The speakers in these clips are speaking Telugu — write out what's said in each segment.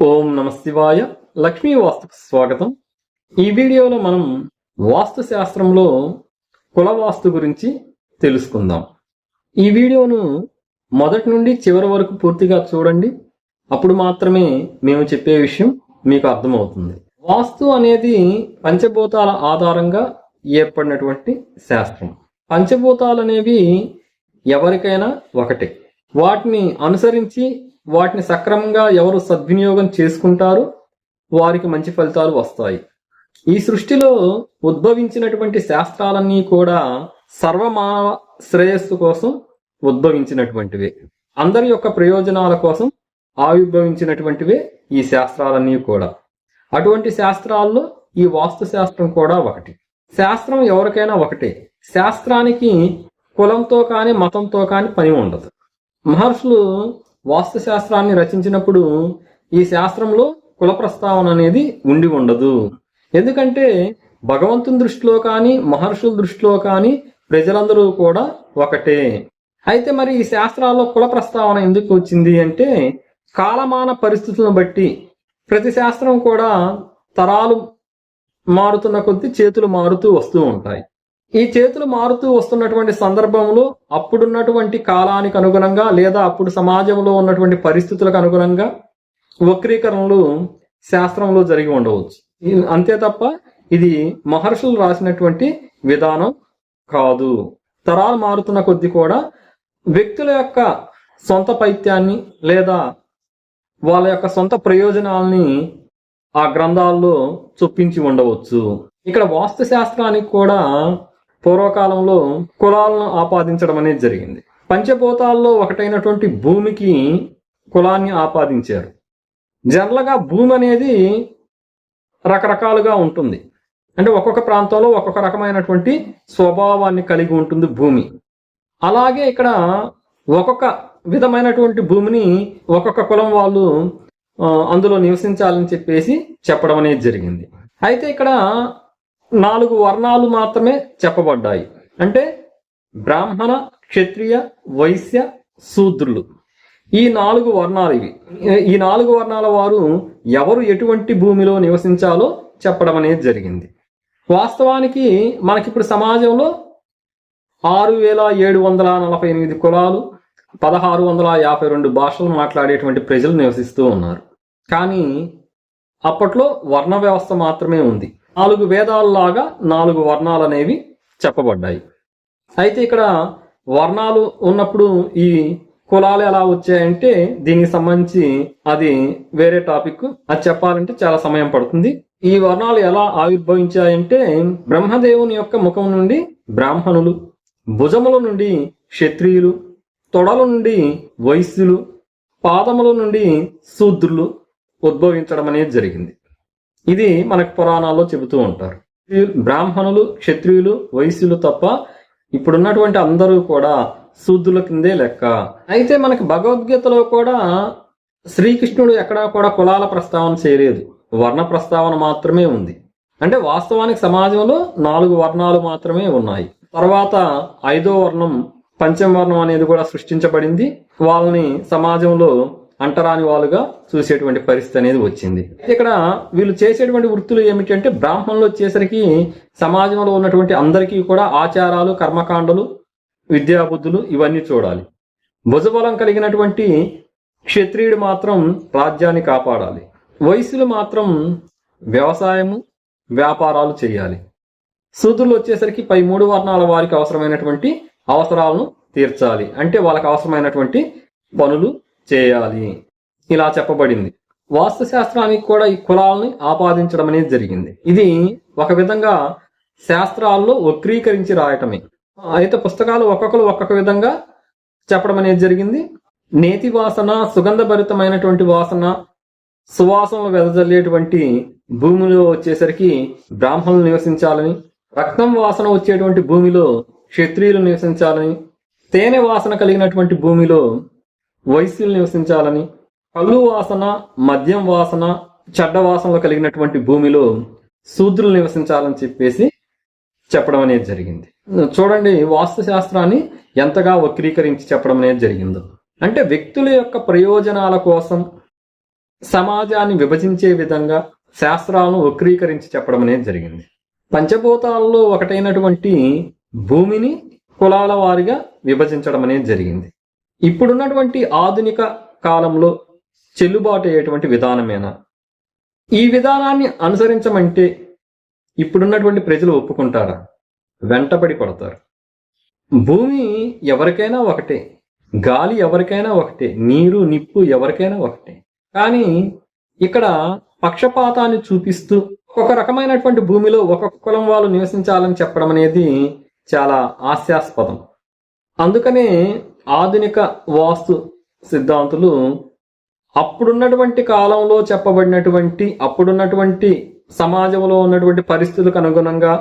ఓం నమ శివాయ లక్ష్మీ వాస్తుకు స్వాగతం. ఈ వీడియోలో మనం వాస్తు శాస్త్రంలో కుల వాస్తు గురించి తెలుసుకుందాం. ఈ వీడియోను మొదటి నుండి చివరి వరకు పూర్తిగా చూడండి. అప్పుడు మాత్రమే మేము చెప్పే విషయం మీకు అర్థమవుతుంది. వాస్తు అనేది పంచభూతాల ఆధారంగా ఏర్పడినటువంటి శాస్త్రం. పంచభూతాలు అనేవి ఎవరికైనా ఒకటే. వాటిని అనుసరించి వాటిని సక్రమంగా ఎవరు సద్వినియోగం చేసుకుంటారు వారికి మంచి ఫలితాలు వస్తాయి. ఈ సృష్టిలో ఉద్భవించినటువంటి శాస్త్రాలన్నీ కూడా సర్వమానవ శ్రేయస్సు కోసం ఉద్భవించినటువంటివి. అందరి యొక్క ప్రయోజనాల కోసం ఆవిర్భవించినటువంటివే ఈ శాస్త్రాలన్నీ కూడా. అటువంటి శాస్త్రాల్లో ఈ వాస్తు శాస్త్రం కూడా ఒకటి. శాస్త్రం ఎవరికైనా ఒకటే. శాస్త్రానికి కులంతో కానీ మతంతో కానీ పని ఉండదు. మహర్షులు వాస్తు శాస్త్రాన్ని రచించినప్పుడు ఈ శాస్త్రంలో కుల ప్రస్తావన అనేది ఉండి ఉండదు. ఎందుకంటే భగవంతుని దృష్టిలో కానీ మహర్షుల దృష్టిలో కానీ ప్రజలందరూ కూడా ఒకటే. అయితే మరి ఈ శాస్త్రాల్లో కుల ప్రస్తావన ఎందుకు వచ్చింది అంటే కాలమాన పరిస్థితులను బట్టి ప్రతి శాస్త్రం కూడా తరాలు మారుతున్న కొద్దీ చేతులు మారుతూ వస్తూ ఉంటాయి. ఈ చేతులు మారుతూ వస్తున్నటువంటి సందర్భంలో అప్పుడున్నటువంటి కాలానికి అనుగుణంగా లేదా అప్పుడు సమాజంలో ఉన్నటువంటి పరిస్థితులకు అనుగుణంగా వక్రీకరణలు శాస్త్రంలో జరిగి ఉండవచ్చు. అంతే తప్ప ఇది మహర్షులు రాసినటువంటి విధానం కాదు. తరాలు మారుతున్న కొద్దీ కూడా వ్యక్తుల యొక్క సొంత పైత్యాన్ని లేదా వాళ్ళ యొక్క సొంత ప్రయోజనాల్ని ఆ గ్రంథాల్లో చొప్పించి ఉండవచ్చు. ఇక్కడ వాస్తు శాస్త్రానికి కూడా పూర్వకాలంలో కులాలను ఆపాదించడం అనేది జరిగింది. పంచభూతాల్లో ఒకటైనటువంటి భూమికి కులాన్ని ఆపాదించారు. జనరల్గా భూమి అనేది రకరకాలుగా ఉంటుంది. అంటే ఒక్కొక్క ప్రాంతంలో ఒక్కొక్క రకమైనటువంటి స్వభావాన్ని కలిగి ఉంటుంది భూమి. అలాగే ఇక్కడ ఒక్కొక్క విధమైనటువంటి భూమిని ఒక్కొక్క కులం వాళ్ళు అందులో నివసించాలని చెప్పేసి చెప్పడం అనేది జరిగింది. అయితే ఇక్కడ నాలుగు వర్ణాలు మాత్రమే చెప్పబడ్డాయి. అంటే బ్రాహ్మణ క్షత్రియ వైశ్య శూద్రులు. ఈ నాలుగు వర్ణాలు ఇవి. ఈ నాలుగు వర్ణాల వారు ఎవరు ఎటువంటి భూమిలో నివసించాలో చెప్పడం అనేది జరిగింది. వాస్తవానికి మనకిప్పుడు సమాజంలో ఆరు వేల ఏడు వందల నలభై ఎనిమిది కులాలు పదహారు వందల యాభై రెండు భాషలు మాట్లాడేటువంటి ప్రజలు నివసిస్తూ ఉన్నారు. కానీ అప్పట్లో వర్ణ వ్యవస్థ మాత్రమే ఉంది. నాలుగు వేదాలలాగా నాలుగు వర్ణాలు అనేవి చెప్పబడ్డాయి. అయితే ఇక్కడ వర్ణాలు ఉన్నప్పుడు ఈ కులాలు ఎలా వచ్చాయంటే దీనికి సంబంధించి అది వేరే టాపిక్. అది చెప్పాలంటే చాలా సమయం పడుతుంది. ఈ వర్ణాలు ఎలా ఆవిర్భవించాయంటే బ్రహ్మదేవుని యొక్క ముఖం నుండి బ్రాహ్మణులు భుజముల నుండి క్షత్రియులు తొడల నుండి వైశ్యులు పాదముల నుండి శూద్రులు ఉద్భవించడం అనేది జరిగింది. ఇది మనకు పురాణాల్లో చెబుతూ ఉంటారు. బ్రాహ్మణులు క్షత్రియులు వైశ్యులు తప్ప ఇప్పుడున్నటువంటి అందరూ కూడా శూద్రుల కిందే లెక్క. అయితే మనకి భగవద్గీతలో కూడా శ్రీకృష్ణుడు ఎక్కడా కూడా కులాల ప్రస్తావన చేయలేదు. వర్ణ ప్రస్తావన మాత్రమే ఉంది. అంటే వాస్తవానికి సమాజంలో నాలుగు వర్ణాలు మాత్రమే ఉన్నాయి. తర్వాత ఐదో వర్ణం పంచమ వర్ణం అనేది కూడా సృష్టించబడింది. వాళ్ళని సమాజంలో అంటరాని వాళ్ళుగా చూసేటువంటి పరిస్థితి అనేది వచ్చింది. ఇక్కడ వీళ్ళు చేసేటువంటి వృత్తులు ఏమిటంటే బ్రాహ్మణులు వచ్చేసరికి సమాజంలో ఉన్నటువంటి అందరికీ కూడా ఆచారాలు కర్మకాండలు విద్యాబుద్ధులు ఇవన్నీ చూడాలి. భుజబలం కలిగినటువంటి క్షత్రియుడు మాత్రం రాజ్యాన్ని కాపాడాలి. వయసులు మాత్రం వ్యవసాయము వ్యాపారాలు చేయాలి. శూద్రులు వచ్చేసరికి పై మూడు వర్ణాల వారికి అవసరమైనటువంటి అవసరాలను తీర్చాలి. అంటే వాళ్ళకి అవసరమైనటువంటి పనులు చేయాలి ఇలా చెప్పబడింది. వాస్తుశాస్త్రానికి కూడా ఈ కులాలని ఆపాదించడం అనేది జరిగింది. ఇది ఒక విధంగా శాస్త్రాల్లో వక్రీకరించి రాయటమే. అయితే పుస్తకాలు ఒక్కొక్కరు ఒక్కొక్క విధంగా చెప్పడం అనేది జరిగింది. నేతి వాసన సుగంధభరితమైనటువంటి వాసన సువాసనలు వెదజల్లేటువంటి భూమిలో వచ్చేసరికి బ్రాహ్మణులు నివసించాలని రక్తం వాసన వచ్చేటువంటి భూమిలో క్షత్రియులు నివసించాలని తేనె వాసన కలిగినటువంటి భూమిలో వైశ్యులు నివసించాలని కళ్ళు వాసన మద్యం వాసన చెడ్డ వాసనలు కలిగినటువంటి భూమిలో శూద్రులు నివసించాలని చెప్పేసి చెప్పడం అనేది జరిగింది. చూడండి వాస్తుశాస్త్రాన్ని ఎంతగా వక్రీకరించి చెప్పడం అనేది జరిగిందో. అంటే వ్యక్తుల యొక్క ప్రయోజనాల కోసం సమాజాన్ని విభజించే విధంగా శాస్త్రాలను వక్రీకరించి చెప్పడం అనేది జరిగింది. పంచభూతాలలో ఒకటైనటువంటి భూమిని కులాల వారిగా విభజించడం అనేది జరిగింది. ఇప్పుడున్నటువంటి ఆధునిక కాలంలో చెల్లుబాటు అయ్యేటువంటి విధానమేనా? ఈ విధానాన్ని అనుసరించమంటే ఇప్పుడున్నటువంటి ప్రజలు ఒప్పుకుంటారా? వెంటబడి పడతారు. భూమి ఎవరికైనా ఒకటే గాలి ఎవరికైనా ఒకటే నీరు నిప్పు ఎవరికైనా ఒకటే. కానీ ఇక్కడ పక్షపాతాన్ని చూపిస్తూ ఒక రకమైనటువంటి భూమిలో ఒక కులం వాళ్ళు నివసించాలని చెప్పడం అనేది చాలా హాస్యాస్పదం. అందుకనే ఆధునిక వాస్తు సిద్ధాంతులు అప్పుడున్నటువంటి కాలంలో చెప్పబడినటువంటి అప్పుడున్నటువంటి సమాజంలో ఉన్నటువంటి పరిస్థితులకు అనుగుణంగా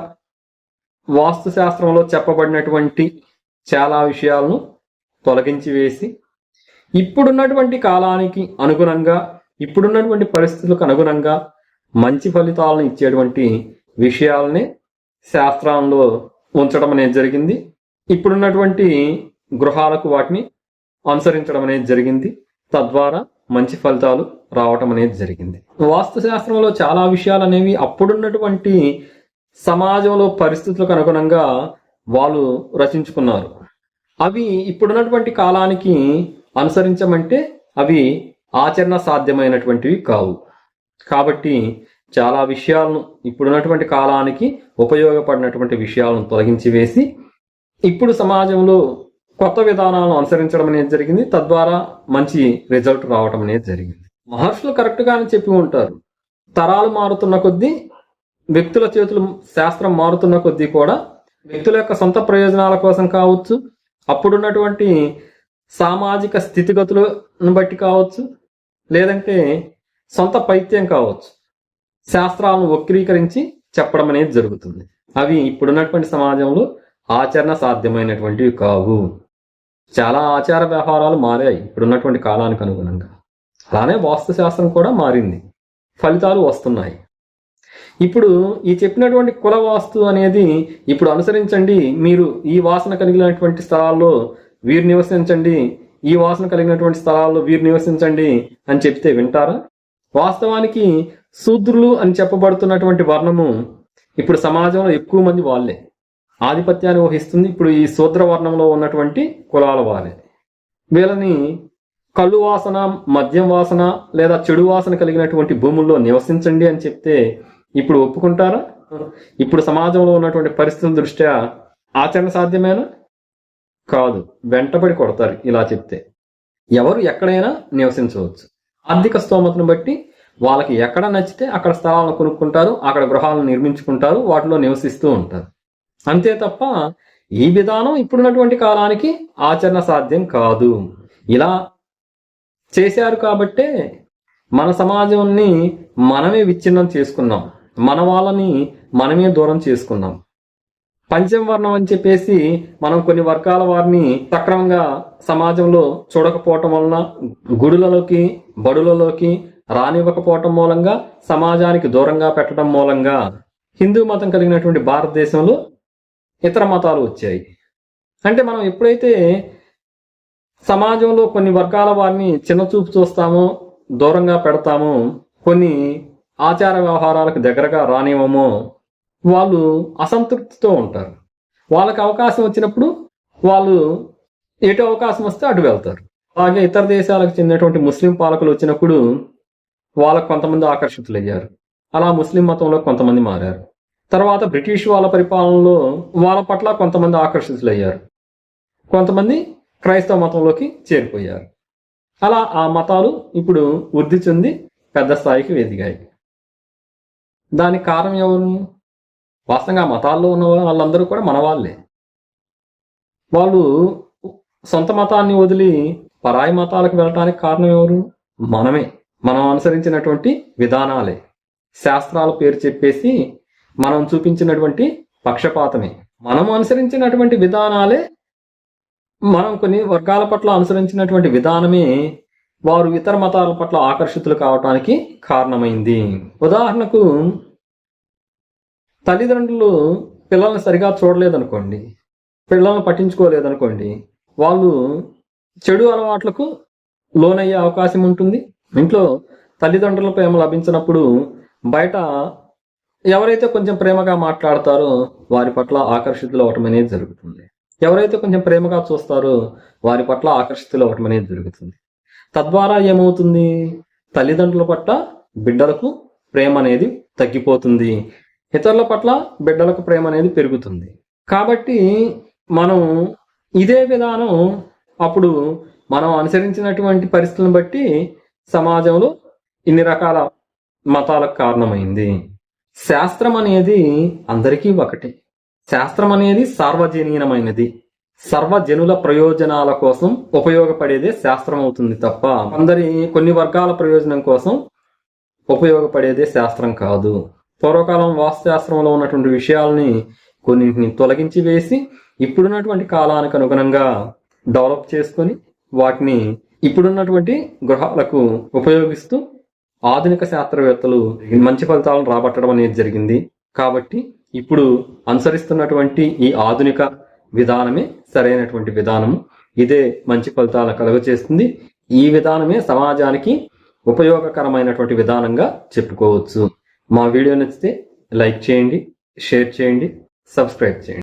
వాస్తు శాస్త్రంలో చెప్పబడినటువంటి చాలా విషయాలను తొలగించి వేసి ఇప్పుడున్నటువంటి కాలానికి అనుగుణంగా ఇప్పుడున్నటువంటి పరిస్థితులకు అనుగుణంగా మంచి ఫలితాలను ఇచ్చేటువంటి విషయాలని శాస్త్రంలో ఉంచడం అనేది జరిగింది. ఇప్పుడున్నటువంటి గృహాలకు వాటిని అనుసరించడం అనేది జరిగింది. తద్వారా మంచి ఫలితాలు రావటం అనేది జరిగింది. వాస్తు శాస్త్రంలో చాలా విషయాలు అనేవి అప్పుడున్నటువంటి సమాజంలో పరిస్థితులకు అనుగుణంగా వాళ్ళు రచించుకున్నారు. అవి ఇప్పుడున్నటువంటి కాలానికి అనుసరించమంటే అవి ఆచరణ సాధ్యమైనటువంటివి కావు. కాబట్టి చాలా విషయాలను ఇప్పుడున్నటువంటి కాలానికి ఉపయోగపడినటువంటి విషయాలను తొలగించి వేసి ఇప్పుడు సమాజంలో కొత్త విధానాలను అనుసరించడం అనేది జరిగింది. తద్వారా మంచి రిజల్ట్ రావడం అనేది జరిగింది. మహర్షులు కరెక్ట్గానే చెప్పి ఉంటారు. తరాలు మారుతున్న కొద్దీ వ్యక్తుల చేతులు శాస్త్రం మారుతున్న కొద్దీ కూడా వ్యక్తుల యొక్క సొంత ప్రయోజనాల కోసం కావచ్చు అప్పుడున్నటువంటి సామాజిక స్థితిగతులను బట్టి కావచ్చు లేదంటే సొంత పైత్యం కావచ్చు శాస్త్రాలను వక్రీకరించి చెప్పడం అనేది జరుగుతుంది. అవి ఇప్పుడున్నటువంటి సమాజంలో ఆచరణ సాధ్యమైనటువంటివి కావు. చాలా ఆచార వ్యవహారాలు మారాయి ఇప్పుడున్నటువంటి కాలానికి అనుగుణంగా. అలానే వాస్తుశాస్త్రం కూడా మారింది. ఫలితాలు వస్తున్నాయి. ఇప్పుడు ఈ చెప్పినటువంటి కుల వాస్తు అనేది ఇప్పుడు అనుసరించండి. మీరు ఈ వాసన కలిగినటువంటి స్థలాల్లో వీరు నివసించండి. ఈ వాసన కలిగినటువంటి స్థలాల్లో వీరు నివసించండి అని చెప్తే వింటారా? వాస్తవానికి శూద్రులు అని చెప్పబడుతున్నటువంటి వర్ణము ఇప్పుడు సమాజంలో ఎక్కువ మంది వాళ్ళే. ఆధిపత్యాన్ని వహిస్తుంది. ఇప్పుడు ఈ శూద్ర వర్ణంలో ఉన్నటువంటి కులాల వారే. వీళ్ళని కళ్ళు వాసన మద్యం వాసన లేదా చెడు వాసన కలిగినటువంటి భూముల్లో నివసించండి అని చెప్తే ఇప్పుడు ఒప్పుకుంటారా? ఇప్పుడు సమాజంలో ఉన్నటువంటి పరిస్థితుల దృష్ట్యా ఆచరణ సాధ్యమేనా? కాదు. వెంటబడి కొడతారు ఇలా చెప్తే. ఎవరు ఎక్కడైనా నివసించవచ్చు. ఆర్థిక స్తోమతను బట్టి వాళ్ళకి ఎక్కడ నచ్చితే అక్కడ స్థలాలను కొనుక్కుంటారు అక్కడ గృహాలను నిర్మించుకుంటారు వాటిలో నివసిస్తూ ఉంటారు. అంతే తప్ప ఈ విధానం ఇప్పుడున్నటువంటి కాలానికి ఆచరణ సాధ్యం కాదు. ఇలా చేశారు కాబట్టే మన సమాజాన్ని మనమే విచ్ఛిన్నం చేసుకున్నాం. మన వాళ్ళని మనమే దూరం చేసుకున్నాం. పంచమ వర్ణం అని చెప్పేసి మనం కొన్ని వర్గాల వారిని సక్రమంగా సమాజంలో చూడకపోవటం వలన గుడులలోకి బడులలోకి రానివ్వకపోవటం మూలంగా సమాజానికి దూరంగా పెట్టడం మూలంగా హిందూ మతం కలిగినటువంటి భారతదేశంలో ఇతర మతాలు వచ్చాయి. అంటే మనం ఎప్పుడైతే సమాజంలో కొన్ని వర్గాల వారిని చిన్నచూపు చూస్తామో దూరంగా పెడతామో కొన్ని ఆచార వ్యవహారాలకు దగ్గరగా రానివ్వమో వాళ్ళు అసంతృప్తితో ఉంటారు. వాళ్ళకి అవకాశం వచ్చినప్పుడు వాళ్ళు ఎటు అవకాశం వస్తే అటు వెళ్తారు. అలాగే ఇతర దేశాలకు చెందినటువంటి ముస్లిం పాలకులు వచ్చినప్పుడు వాళ్ళకు కొంతమంది ఆకర్షితులయ్యారు. అలా ముస్లిం మతంలో కొంతమంది మారారు. తర్వాత బ్రిటిష్ వాళ్ళ పరిపాలనలో వాళ్ళ పట్ల కొంతమంది ఆకర్షితులయ్యారు. కొంతమంది క్రైస్తవ మతంలోకి చేరిపోయారు. అలా ఆ మతాలు ఇప్పుడు వృద్ధి చెంది పెద్ద స్థాయికి ఎదిగాయి దానికి కారణం ఎవరు? వాస్తవంగా మతాల్లో ఉన్న వాళ్ళందరూ కూడా మన వాళ్ళే. వాళ్ళు సొంత మతాన్ని వదిలి పరాయి మతాలకు వెళ్ళటానికి కారణం ఎవరు? మనమే. మనం అనుసరించినటువంటి విధానాలే. శాస్త్రాల పేరు చెప్పేసి మనం చూపించినటువంటి పక్షపాతమే. మనం అనుసరించినటువంటి విధానాలే మనం కొన్ని వర్గాల పట్ల అనుసరించినటువంటి విధానమే వారు ఇతర మతాల పట్ల ఆకర్షితులు కావటానికి కారణమైంది. ఉదాహరణకు తల్లిదండ్రులు పిల్లల్ని సరిగా చూడలేదనుకోండి పిల్లల్ని పట్టించుకోలేదనుకోండి వాళ్ళు చెడు అలవాట్లకు లోనయ్యే అవకాశం ఉంటుంది. ఇంట్లో తల్లిదండ్రుల ప్రేమ లభించినప్పుడు బయట ఎవరైతే కొంచెం ప్రేమగా మాట్లాడతారో వారి పట్ల ఆకర్షితులు అవటం అనేది జరుగుతుంది. ఎవరైతే కొంచెం ప్రేమగా చూస్తారో వారి పట్ల ఆకర్షితులు అవటం అనేది జరుగుతుంది. తద్వారా ఏమవుతుంది? తల్లిదండ్రుల పట్ల బిడ్డలకు ప్రేమ అనేది తగ్గిపోతుంది. ఇతరుల పట్ల బిడ్డలకు ప్రేమ అనేది పెరుగుతుంది. కాబట్టి మనం ఇదే విధానం అప్పుడు మనం అనుసరించినటువంటి పరిస్థితులను బట్టి సమాజంలో ఇన్ని రకాల మతాలకు కారణమైంది. శాస్త్రం అనేది అందరికీ ఒకటి. శాస్త్రం అనేది సార్వజనీనమైనది. సర్వజనుల ప్రయోజనాల కోసం ఉపయోగపడేదే శాస్త్రం అవుతుంది తప్ప అందరి కొన్ని వర్గాల ప్రయోజనం కోసం ఉపయోగపడేదే శాస్త్రం కాదు. పూర్వకాలం వాస్తుశాస్త్రంలో ఉన్నటువంటి విషయాల్ని కొన్నింటిని తొలగించి వేసి ఇప్పుడున్నటువంటి కాలానికి అనుగుణంగా డెవలప్ చేసుకొని వాటిని ఇప్పుడున్నటువంటి గృహాలకు ఉపయోగిస్తూ ఆధునిక శాస్త్రవేత్తలు మంచి ఫలితాలను రాబట్టడం అనేది జరిగింది. కాబట్టి ఇప్పుడు అనుసరిస్తున్నటువంటి ఈ ఆధునిక విధానమే సరైనటువంటి విధానము. ఇదే మంచి ఫలితాలను కలుగచేస్తుంది. ఈ విధానమే సమాజానికి ఉపయోగకరమైనటువంటి విధానంగా చెప్పుకోవచ్చు. మా వీడియో నచ్చితే లైక్ చేయండి షేర్ చేయండి సబ్స్క్రైబ్ చేయండి.